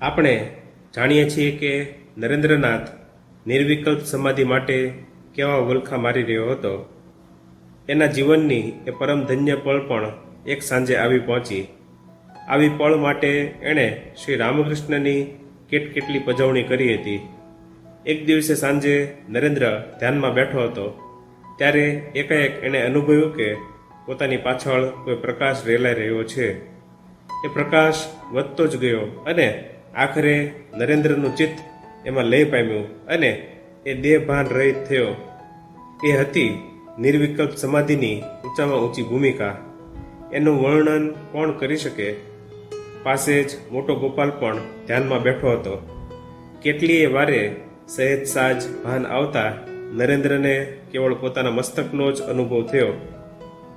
આપણે જાણીએ છીએ કે નરેન્દ્રનાથ નિર્વિકલ્પ સમાધિ માટે કેવા વલખા મારી રહ્યો હતો. એના જીવનની એ પરમ ધન્ય પળ પણ એક સાંજે આવી પહોંચી. આવી પળ માટે એણે શ્રી રામકૃષ્ણની કેટ કેટલી પજવણી કરી હતી. એક દિવસે સાંજે નરેન્દ્ર ધ્યાનમાં બેઠો હતો. ત્યારે એકાએક એણે અનુભવ્યું કે પોતાની પાછળ કોઈ પ્રકાશ રેલાઈ રહ્યો છે. એ પ્રકાશ વધતો જ ગયો અને આખરે નરેન્દ્રનું ચિત્ત એમાં લય પામ્યું અને એ દેહભાન રહિત થયો. એ હતી નિર્વિકલ્પ સમાધિની ઊંચામાં ઊંચી ભૂમિકા. એનું વર્ણન કોણ કરી શકે? પાસે જ મોટો ગોપાલ પણ ધ્યાનમાં બેઠો હતો. કેટલીય વારે સહેજ સાજ ભાન આવતા નરેન્દ્રને કેવળ પોતાના મસ્તકનો જ અનુભવ થયો.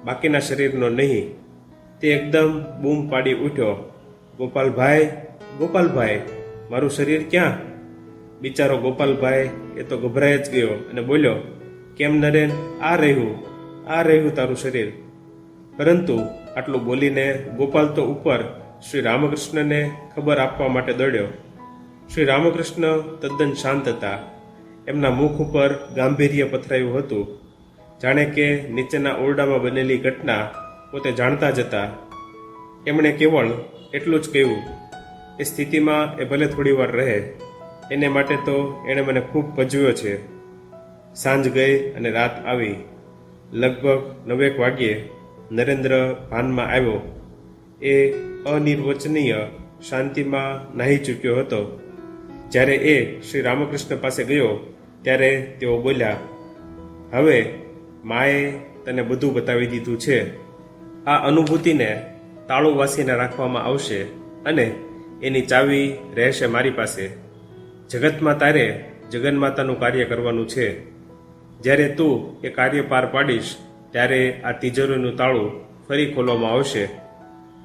બાકીના શરીરનો નહીં. તે એકદમ બૂમ પાડી ઉઠ્યો. ગોપાલભાઈ ગોપાલભાઈ, મારું શરીર ક્યાં? બિચારો ગોપાલભાઈ, એ તો ગભરાઈ જ ગયો અને બોલ્યો, કેમ નરેન, આ રહ્યું આ રહ્યું તારું શરીર? પરંતુ આટલું બોલીને ગોપાલ તો ઉપર શ્રી રામકૃષ્ણને ખબર આપવા માટે દોડ્યો. શ્રી રામકૃષ્ણ તદ્દન શાંત હતા. એમના મુખ ઉપર ગાંભીર્ય પથરાયું હતું. જાણે કે નીચેના ઓરડામાં બનેલી ઘટના પોતે જાણતા જ હતા. એમણે કેવળ એટલું જ કહ્યું એ સ્થિતિમાં એ ભલે થોડી વાર રહે, એને માટે તો એણે મને ખૂબ ભજવ્યો છે. સાંજ ગઈ અને રાત આવી. લગભગ નવેક વાગ્યે નરેન્દ્ર ભાનમાં આવ્યો. એ અનિર્વચનીય શાંતિમાં નાહી ચૂક્યો હતો. જ્યારે એ શ્રી રામકૃષ્ણ પાસે ગયો, ત્યારે તેઓ બોલ્યા, હવે માએ તને બધું બતાવી દીધું છે. આ અનુભૂતિને તાળું વાસીને રાખવામાં આવશે અને એની ચાવી રહેશે મારી પાસે. જગતમાં તારે જગન્માતાનું કાર્ય કરવાનું છે. જ્યારે તું એ કાર્ય પાર પાડીશ, ત્યારે આ તિજોરીનું તાળું ફરી ખોલવામાં આવશે.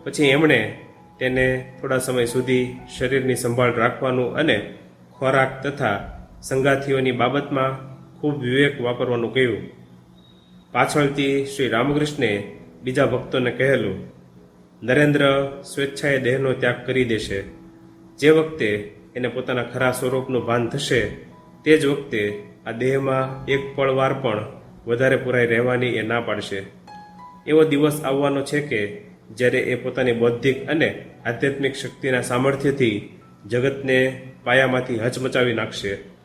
પછી એમણે તેને થોડા સમય સુધી શરીરની સંભાળ રાખવાનું અને ખોરાક તથા સંગાથીઓની બાબતમાં ખૂબ વિવેક વાપરવાનું કહ્યું. પાછળથી શ્રી રામકૃષ્ણે બીજા ભક્તોને કહેલું નરેન્દ્ર સ્વેચ્છાએ દેહનો ત્યાગ કરી દેશે. જે વખતે એને પોતાના ખરા સ્વરૂપનું ભાન થશે, તે જ વખતે આ દેહમાં એક પળ વાર પણ વધારે પુરાઈ રહેવાની એ ના પાડશે. એવો દિવસ આવવાનો છે કે જ્યારે એ પોતાની બૌદ્ધિક અને આધ્યાત્મિક શક્તિના સામર્થ્યથી જગતને પાયામાંથી હચમચાવી નાખશે.